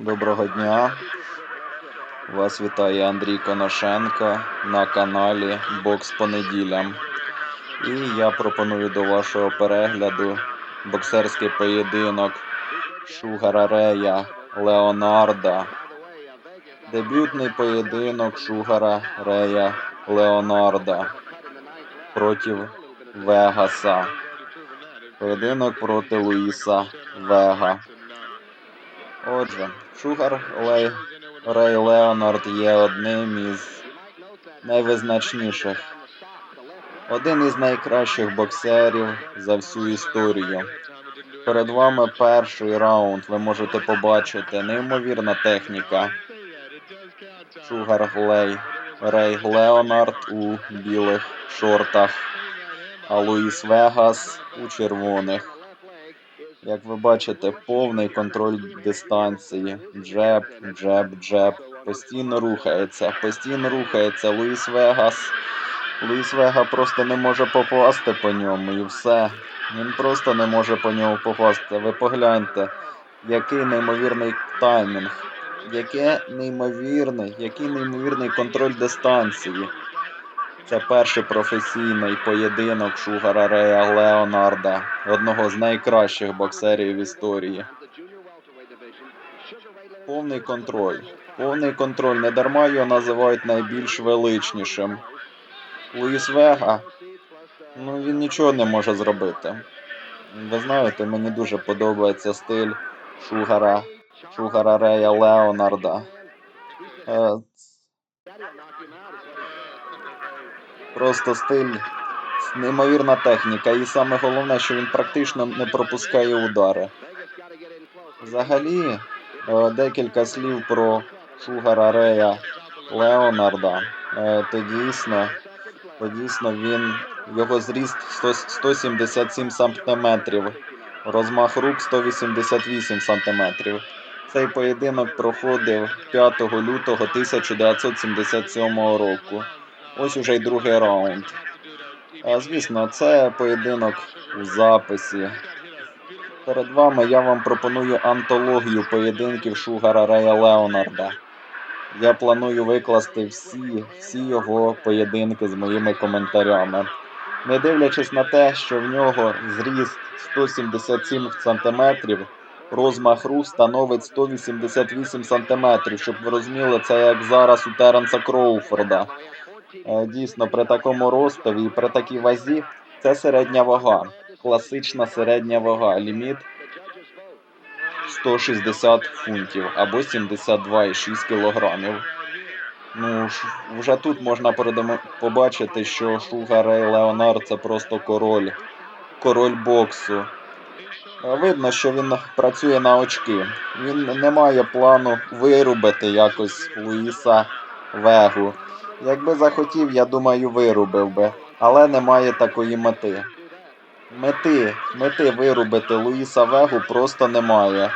Доброго дня. Вас вітає Андрій Коношенко на каналі Бокс по неділям. І я пропоную до вашого перегляду боксерський поєдинок Шугара Рея Леонарда. Дебютний поєдинок Шугара Рея Леонарда проти Вегаса. Поєдинок проти Луїса Вега. Отже, Шугар Лей, Рей Леонард є одним із найвизначніших, один із найкращих боксерів за всю історію. Перед вами перший раунд. Ви можете побачити неймовірна техніка. Шугар Лей, Рей Леонард у білих шортах, а Луїс Вегас у червоних. Як ви бачите, повний контроль дистанції. Джеб, джеб, джеб. Постійно рухається, постійно рухається. Луїс Вегас. Луїс Вега просто не може попасти по ньому і все. Він просто не може по ньому попасти. Ви погляньте, який неймовірний таймінг, яке неймовірний, який неймовірний контроль дистанції. Це перший професійний поєдинок Шугара Рея Леонарда, одного з найкращих боксерів в історії. Повний контроль. Повний контроль. Не дарма його називають найбільш величнішим. Луїс Вега, ну він нічого не може зробити. Ви знаєте, мені дуже подобається стиль Шугара, Шугара Рея Леонарда. Просто стиль, неймовірна техніка. І саме головне, що він практично не пропускає удари. Взагалі, е, декілька слів про Шугара Рея Леонарда. Е, То дійсно, то дійсно він, його зріст 100 177 сантиметрів, розмах рук 188 сантиметрів. Цей поєдинок проходив 5 лютого 1977 року. Ось уже й другий раунд. А, звісно, це поєдинок у записі. Перед вами я вам пропоную антологію поєдинків Шугара Рея Леонарда. Я планую викласти всі, всі його поєдинки з моїми коментарями. Не дивлячись на те, що в нього зріст 177 см, розмах рук становить 188 см, щоб ви розуміли, це як зараз у Теренса Кроуфорда. Е, Дійсно, при такому ростові при такій вазі це середня вага. Класична середня вага. Ліміт 160 фунтів або 72,6 кілограмів. Ну, вже тут можна побачити, що Шугар Рей Леонард це просто король. Король боксу. Е, Видно, що він працює на очки. Він не має плану вирубити якось Луїса Вегу. Якби захотів, я думаю, вирубив би, але немає такої мети. Мети, мети вирубити Луїса Вегу просто немає.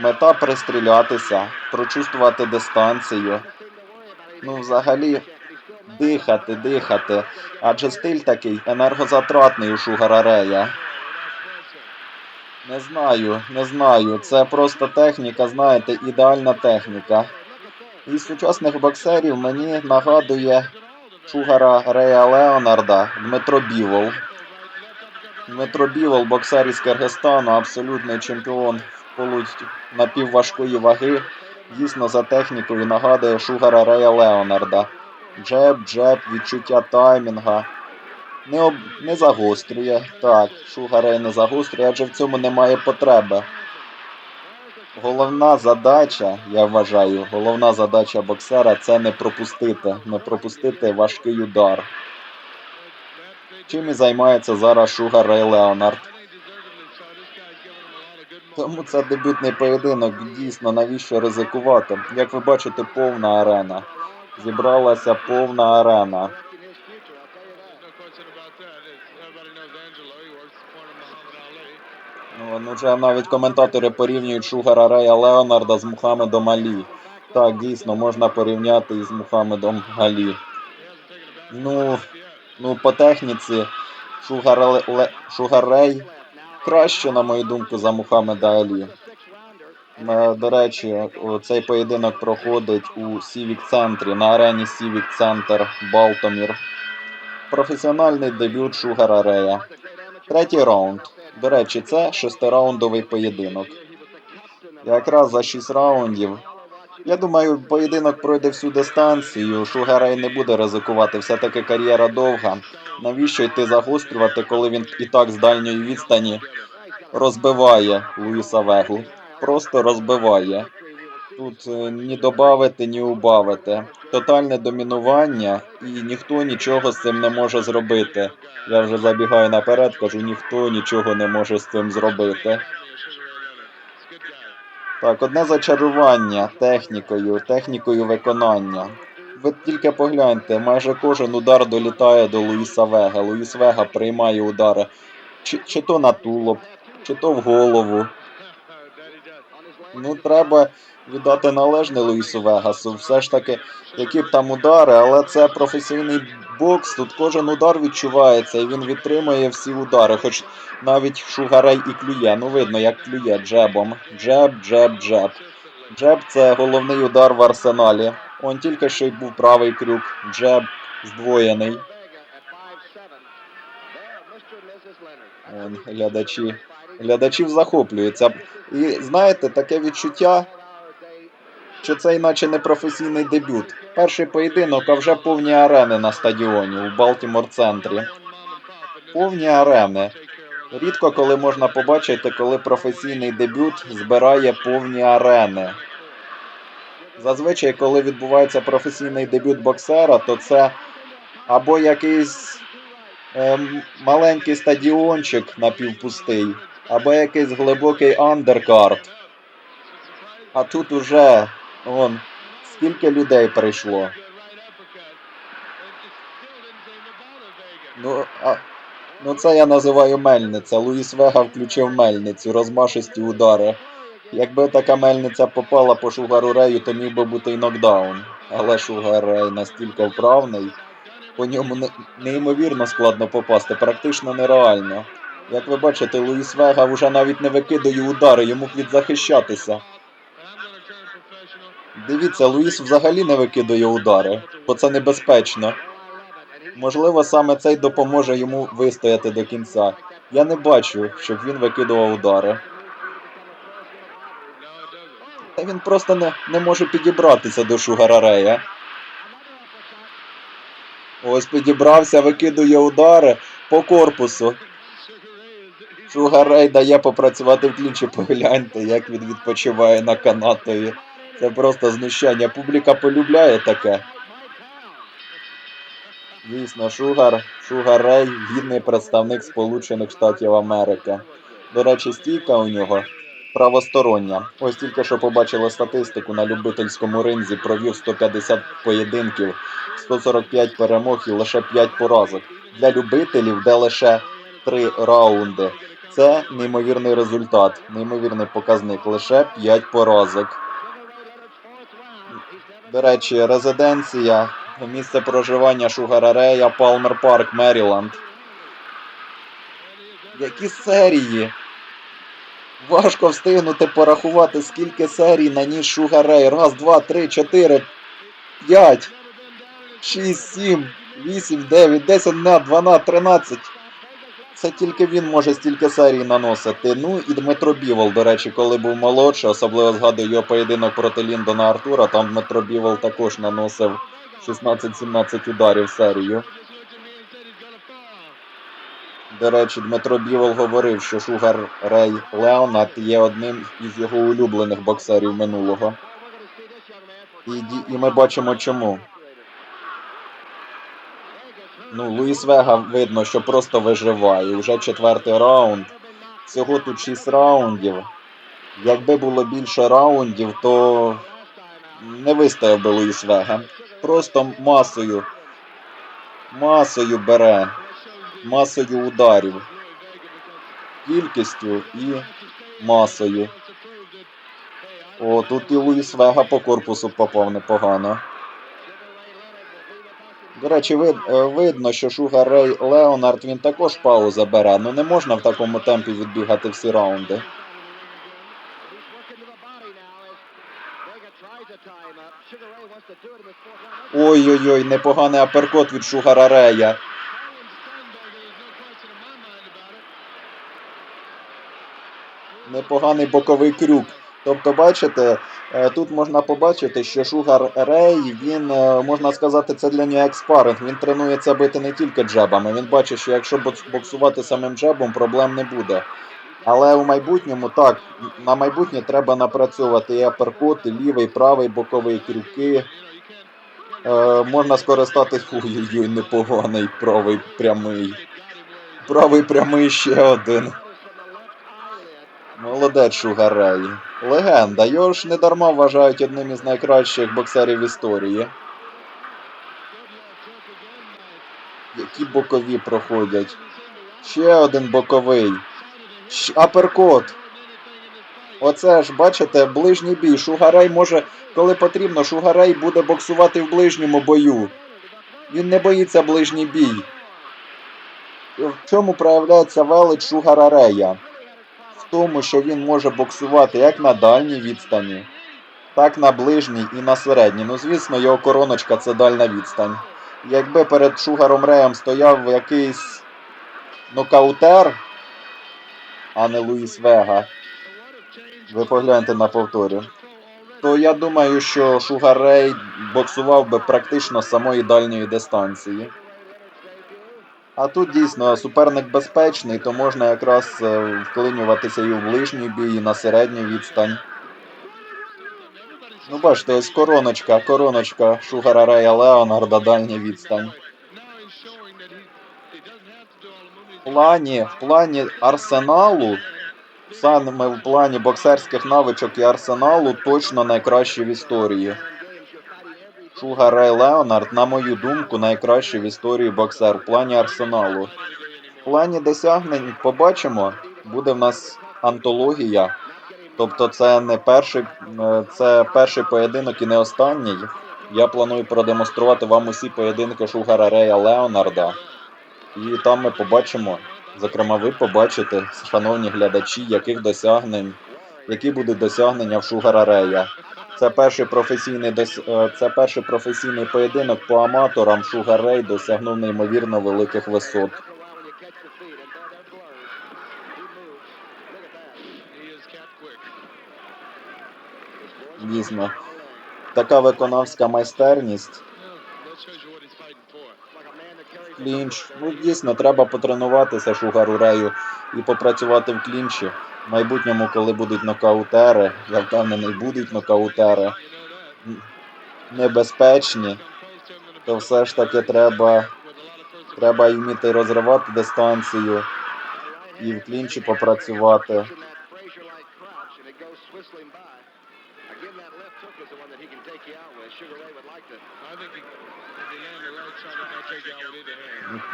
Мета пристрілятися, прочувствувати дистанцію. Ну, взагалі, дихати, дихати. Адже стиль такий енергозатратний у Шугара Рея. Не знаю, не знаю. Це просто техніка, знаєте, ідеальна техніка. Із сучасних боксерів мені нагадує Шугара Рея Леонарда Дмитро Бівол. Дмитро Бівол, боксер із Киргизстану, абсолютний чемпіон в напівважкої ваги. Дійсно за технікою нагадує Шугара Рея Леонарда. Джеб, джеб, відчуття таймінга. Не, об... не загострює. Так, Шугар Рей не загострює, адже в цьому немає потреби. Головна задача, я вважаю, головна задача боксера це не пропустити, не пропустити важкий удар. Чим і займається зараз Шугар Рей Леонард. Тому це дебютний поєдинок. Дійсно, навіщо ризикувати? Як ви бачите, повна арена. Зібралася повна арена. Ну, вже навіть коментатори порівнюють Шугара Рея Леонарда з Мухаммедом Алі. Так, дійсно, можна порівняти із Мухаммедом Алі. Ну, ну по техніці Шугар, Ле- Шугар Рей краще, на мою думку, за Мухаммеда Алі. Е, До речі, цей поєдинок проходить у Civic центрі на арені Civic Центр Балтомір. Професіональний дебют Шугара Рея. Третій раунд. До речі, це шестираундовий поєдинок. Якраз за шість раундів. Я думаю, поєдинок пройде всю дистанцію. Шугерей не буде ризикувати. Все-таки кар'єра довга. Навіщо йти загострювати, коли він і так з дальньої відстані розбиває Луїса Вегу? Просто розбиває. Тут е, ні добавити, ні убавити. Тотальне домінування, і ніхто нічого з цим не може зробити. Я вже забігаю наперед, кажу, ніхто нічого не може з цим зробити. Так, одне зачарування технікою, технікою виконання. Ви тільки погляньте, майже кожен удар долітає до Луїса Вега. Луїс Вега приймає удари чи, чи то на тулуб, чи то в голову. Ну, треба віддати належне Луїсу Вегасу. Все ж таки, які б там удари, але це професійний бокс. Тут кожен удар відчувається, і він відтримує всі удари. Хоч навіть Шугарей і клює. Ну, видно, як клює джебом. Джеб, джеб, джеб. Джеб це головний удар в арсеналі. Он тільки що й був правий крюк. Джеб здвоєний. Он, глядачі. Глядачів захоплюється. І знаєте, таке відчуття, що це іначе не професійний дебют. Перший поєдинок, а вже повні арени на стадіоні у Балтімор центрі. Повні арени. Рідко коли можна побачити, коли професійний дебют збирає повні арени. Зазвичай, коли відбувається професійний дебют боксера, то це або якийсь ем, маленький стадіончик напівпустий, або якийсь глибокий андеркарт. А тут уже вон, скільки людей прийшло. Ну, а, ну це я називаю мельниця. Луїс Вега включив мельницю, розмашисті удари. Якби така мельниця попала по Шугару Рею, то міг би бути й нокдаун. Але Шугар Рей настільки вправний, по ньому не- неймовірно складно попасти, практично нереально. Як ви бачите, Луїс Вега вже навіть не викидає удари, йому відзахищатися. Дивіться, Луїс взагалі не викидає удари, бо це небезпечно. Можливо, саме це й допоможе йому вистояти до кінця. Я не бачу, щоб він викидував удари. Та він просто не, не може підібратися до Шугара Рея. Ось підібрався, викидує удари по корпусу. Шугар Рей дає попрацювати в клінчі, погляньте, як він відпочиває на канатові. Це просто знущання. Публіка полюбляє таке. Дійсно, Шугар, Шугар Рей гідний представник Сполучених Штатів Америки. До речі, стійка у нього правостороння. Ось тільки що побачили статистику на любительському ринзі, провів 150 поєдинків, 145 перемог і лише 5 поразок. Для любителів, де лише 3 раунди. Це неймовірний результат, неймовірний показник, лише 5 поразок. До речі, резиденція, місце проживання Шугара Рея, Палмер Парк, Меріланд. Які серії? Важко встигнути порахувати, скільки серій наніс Шугар Рей. Раз, два, три, чотири, п'ять, шість, сім, вісім, дев'ять, десять, на, дванадцять, тринадцять. Це тільки він може стільки серій наносити. Ну і Дмитро Бівол, до речі, коли був молодший, особливо згадую його поєдинок проти Ліндона Артура, там Дмитро Бівол також наносив 16-17 ударів серію. До речі, Дмитро Бівол говорив, що Шугар Рей Леонард є одним із його улюблених боксерів минулого. І, і ми бачимо чому. Ну, Луїс Вега видно, що просто виживає. Уже четвертий раунд. Всього тут 6 раундів. Якби було більше раундів, то не вистояв би Луїс Вега. Просто масою. Масою бере. Масою ударів. Кількістю і масою. О, тут і Луїс Вега по корпусу попав непогано. До речі, вид, е, видно, що Шугар Рей Леонард він також паузу бере. Ну не можна в такому темпі відбігати всі раунди. Ой-ой-ой, непоганий аперкот від Шугара Рея. Непоганий боковий крюк. Тобто, бачите, е, тут можна побачити, що Шугар Рей, він, е, можна сказати, це для нього як спаринг. Він тренується бити не тільки джебами. Він бачить, що якщо боксувати самим джебом, проблем не буде. Але у майбутньому так, на майбутнє треба напрацьовувати і аперкот, і лівий, правий, боковий крюки. Е, можна скористатись. Ой-ой-ой, непоганий правий прямий. Правий прямий ще один. Молодець Шугарей. Легенда. Його ж не дарма вважають одним із найкращих боксерів історії. Які бокові проходять. Ще один боковий. Щ- Аперкот. Оце ж, бачите, ближній бій. Шугарей може, коли потрібно, Шугарей буде боксувати в ближньому бою. Він не боїться ближній бій. В чому проявляється велич Шугара Рея? В тому, що він може боксувати як на дальній відстані, так на ближній і на середній. Ну, звісно, його короночка це дальна відстань. Якби перед Шугаром Реєм стояв якийсь нокаутер, а не Луїс Вега, ви погляньте на повторі, то я думаю, що Шугар Рей боксував би практично самої дальньої дистанції. А тут дійсно суперник безпечний, то можна якраз е, вклинюватися і в ближній бій, і на середню відстань. Ну, бачите, ось короночка, короночка Шугара Рея Леонарда, дальня відстань. В плані, в плані арсеналу, саме в плані боксерських навичок і арсеналу, точно найкращий в історії. Шугар Рей Леонард, на мою думку, найкращий в історії боксер в плані арсеналу. В плані досягнень побачимо, буде в нас антологія. Тобто це не перший, е, це перший поєдинок і не останній. Я планую продемонструвати вам усі поєдинки Шугара Рея Леонарда. І там ми побачимо, зокрема, ви побачите, шановні глядачі, яких досягнень, які будуть досягнення в Шугара Рея. Це перший професійний дос... е, це перший професійний поєдинок по аматорам. Шугар Рей досягнув неймовірно великих висот. Дійсно, така виконавська майстерність. Клінч. Ну, дійсно, треба потренуватися Шугару Рею і попрацювати в клінчі. Майбутньому, коли будуть нокаутери, я впевнений, будуть нокаутери небезпечні, то все ж таки треба, треба і вміти розривати дистанцію і в клінчі попрацювати.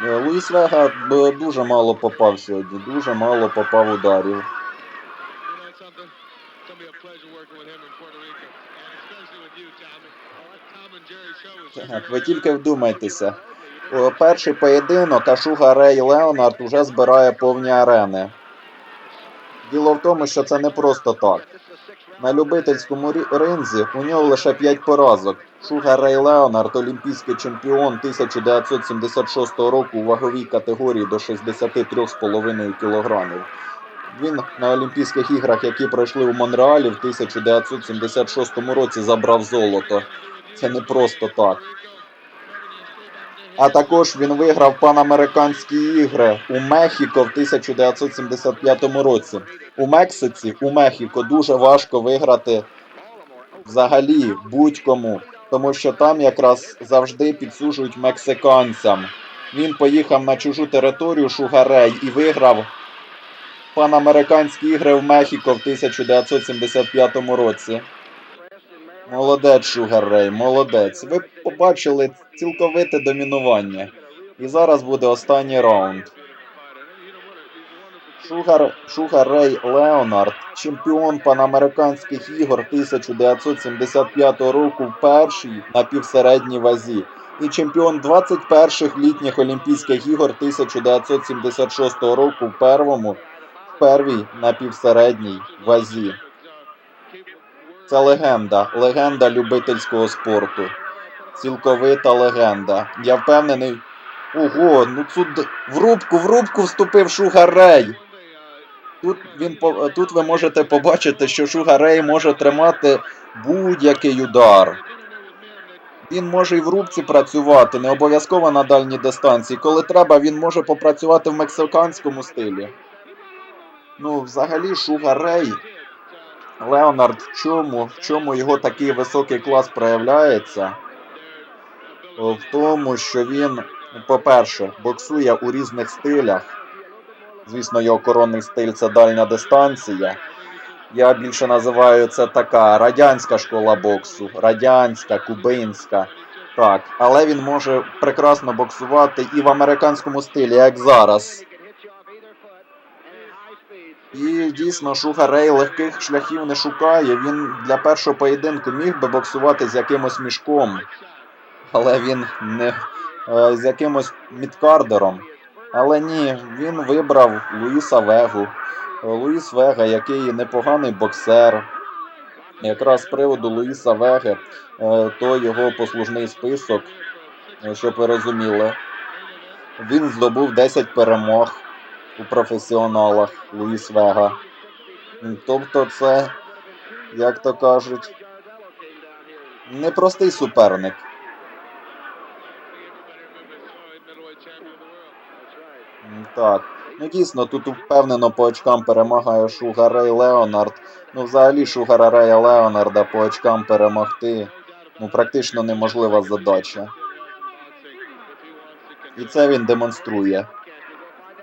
Е, Луїс Вега дуже мало попав сьогодні, дуже мало попав ударів. Так, ви тільки вдумайтеся. Перший поєдинок, а Шуга Рей Леонард уже збирає повні арени. Діло в тому, що це не просто так. На любительському ринзі у нього лише 5 поразок. Шугар Рей Леонард, олімпійський чемпіон 1976 року у ваговій категорії до 63,5 кг. Він на Олімпійських іграх, які пройшли у Монреалі в 1976 році, забрав золото. Це не просто так. А також він виграв панамериканські ігри у Мехіко в 1975 році. У Мексиці, у Мехіко дуже важко виграти взагалі будь-кому, тому що там якраз завжди підсужують мексиканцям. Він поїхав на чужу територію Шугарей і виграв панамериканські ігри в Мехіко в 1975 році. Молодець, Шугар Рей, молодець. Ви побачили цілковите домінування. І зараз буде останній раунд. Шугар, Шугар Рей Леонард, чемпіон панамериканських ігор 1975 року в першій напівсередній вазі. І чемпіон 21-х літніх Олімпійських ігор 1976 року в первому, в первій напівсередній вазі. Це легенда, легенда любительського спорту. Цілковита легенда. Я впевнений. Ого, ну тут в рубку, в рубку вступив Шугар Рей. Тут, він, тут ви можете побачити, що Шугар Рей може тримати будь-який удар. Він може і в рубці працювати, не обов'язково на дальній дистанції. Коли треба, він може попрацювати в мексиканському стилі. Ну, взагалі, Шугар Рей, Леонард, в чому, в чому його такий високий клас проявляється? В тому, що він, по-перше, боксує у різних стилях. Звісно, його коронний стиль це дальня дистанція. Я більше називаю це така радянська школа боксу, радянська, кубинська. Так, але він може прекрасно боксувати і в американському стилі, як зараз. І дійсно, Шугар Рей легких шляхів не шукає. Він для першого поєдинку міг би боксувати з якимось мішком, але він не е, з якимось мідкардером. Але ні, він вибрав Луїса Вегу. Луїс Вега, який непоганий боксер. Якраз з приводу Луїса Веги, е, то його послужний список, е, щоб ви розуміли, він здобув 10 перемог у професіоналах Луїс Вега. Тобто це, як то кажуть, непростий суперник. Так. Ну дійсно, тут впевнено по очкам перемагає Шугар Рей Леонард. Ну, взагалі, Шугара Рея Леонарда по очкам перемогти. Ну, практично неможлива задача. І це він демонструє.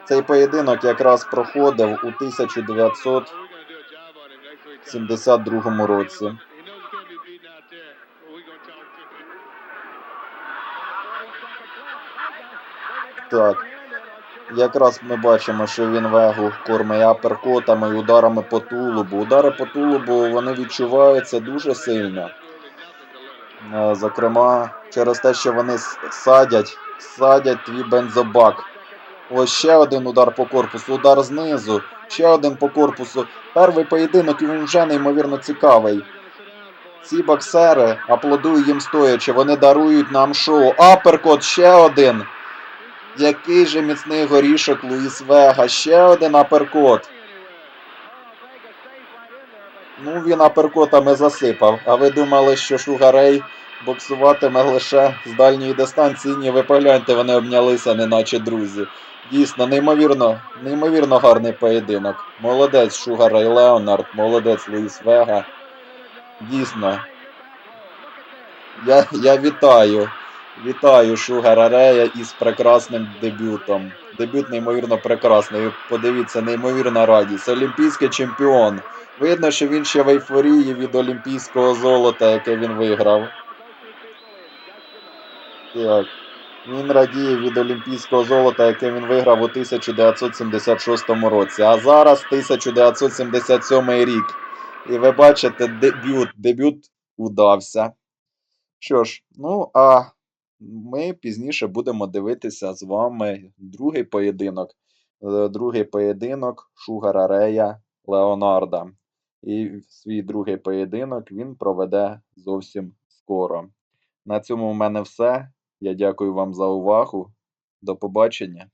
Цей поєдинок якраз проходив у 1972 році. Так. Якраз ми бачимо, що він вегу кормить аперкотами і ударами по тулубу. Удари по тулубу вони відчуваються дуже сильно. Е, Зокрема, через те, що вони садять, садять твій бензобак. Ось ще один удар по корпусу, удар знизу, ще один по корпусу. Перший поєдинок він вже неймовірно цікавий. Ці боксери, аплодую їм стоячи, вони дарують нам шоу. Аперкот ще один. Який же міцний горішок Луїс Вега. Ще один аперкот. Ну, він аперкотами засипав. А ви думали, що Шугарей боксуватиме лише з дальньої дистанції? Ні, ви погляньте, вони обнялися, неначе друзі. Дійсно, неймовірно, неймовірно гарний поєдинок. Молодець Шугарей Леонард, молодець Луїс Вега. Дійсно. Я, я вітаю. Вітаю Шугара Рея із прекрасним дебютом. Дебют неймовірно прекрасний. Подивіться, неймовірна радість. Олімпійський чемпіон. Видно, що він ще в ейфорії від олімпійського золота, яке він виграв. Так. Він радіє від олімпійського золота, яке він виграв у 1976 році. А зараз 1977 рік. І ви бачите, дебют. Дебют удався. Що ж, ну а ми пізніше будемо дивитися з вами другий поєдинок. Е, Другий поєдинок Шугара Рея Леонарда. І свій другий поєдинок він проведе зовсім скоро. На цьому в мене все. Я дякую вам за увагу. До побачення.